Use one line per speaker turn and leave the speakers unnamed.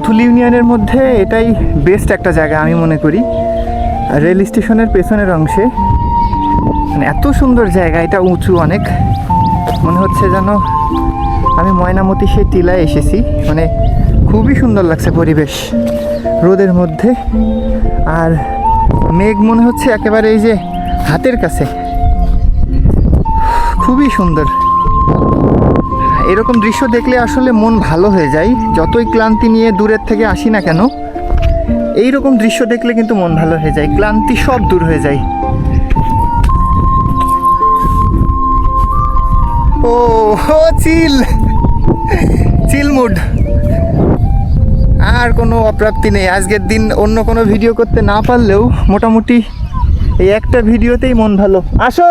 পুতুল ইউনিয়নের মধ্যে এটাই বেস্ট একটা জায়গা আমি মনে করি। রেল স্টেশনের পেছনের অংশে মানে এত সুন্দর জায়গা, এটা উঁচু অনেক। মনে হচ্ছে যেন আমি ময়নামতি সেই টিলায় এসেছি। মানে খুবই সুন্দর লাগছে পরিবেশ রোদের মধ্যে। আর মেঘ মনে হচ্ছে একেবারে এই যে হাতের কাছে। খুবই সুন্দর। এরকম দৃশ্য দেখলে আসলে মন ভালো হয়ে যায়। যতই ক্লান্তি নিয়ে দূরের থেকে আসি না কেন এই রকম দৃশ্য দেখলে কিন্তু মন ভালো হয়ে যায়। ক্লান্তি সব দূর হয়ে যায়। ও, চিল। চিল মুড। আর কোনো অপ্রাপ্তি নেই। আজকের দিন অন্য কোনো ভিডিও করতে না পারলেও মোটামুটি এই একটা ভিডিওতেই মন ভালো। আসো!